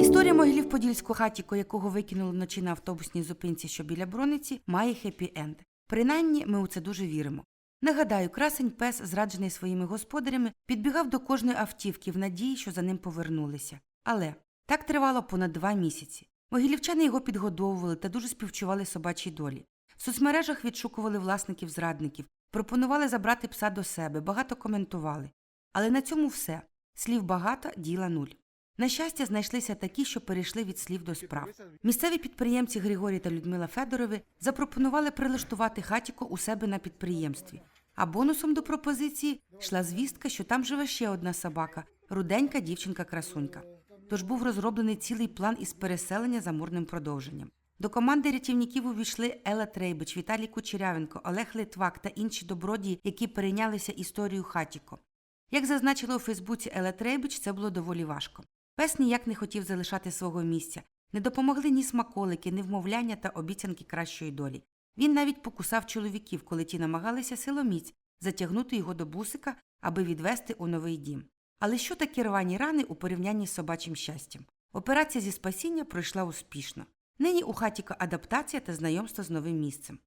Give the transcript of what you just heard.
Історія могилів Подільського хатіко, якого викинули вночі на автобусній зупинці, що біля брониці, має хеппі-енд. Принаймні, ми у це дуже віримо. Нагадаю, красень пес, зраджений своїми господарями, підбігав до кожної автівки в надії, що за ним повернулися. Але так тривало понад два місяці. Могилівчани його підгодовували та дуже співчували собачій долі. В соцмережах відшукували власників зрадників, пропонували забрати пса до себе, багато коментували. Але на цьому все. Слів багато, діла нуль. На щастя, знайшлися такі, що перейшли від слів до справ. Місцеві підприємці Григорій та Людмила Федорови запропонували прилаштувати хатіко у себе на підприємстві. А бонусом до пропозиції йшла звістка, що там живе ще одна собака руденька дівчинка-красунька. Тож був розроблений цілий план із переселення за мурним продовженням. До команди рятівників увійшли Ела Трейбич, Віталій Кучерявенко, Олег Литвак та інші добродії, які перейнялися історією хатіко. Як зазначила у Фейсбуці Ела Трейбич, це було доволі важко. Пес ніяк не хотів залишати свого місця. Не допомогли ні смаколики, ні вмовляння та обіцянки кращої долі. Він навіть покусав чоловіків, коли ті намагалися силоміць затягнути його до бусика, аби відвести у новий дім. Але що такі рвані рани у порівнянні з собачим щастям? Операція зі спасіння пройшла успішно. Нині у хатіка адаптація та знайомство з новим місцем.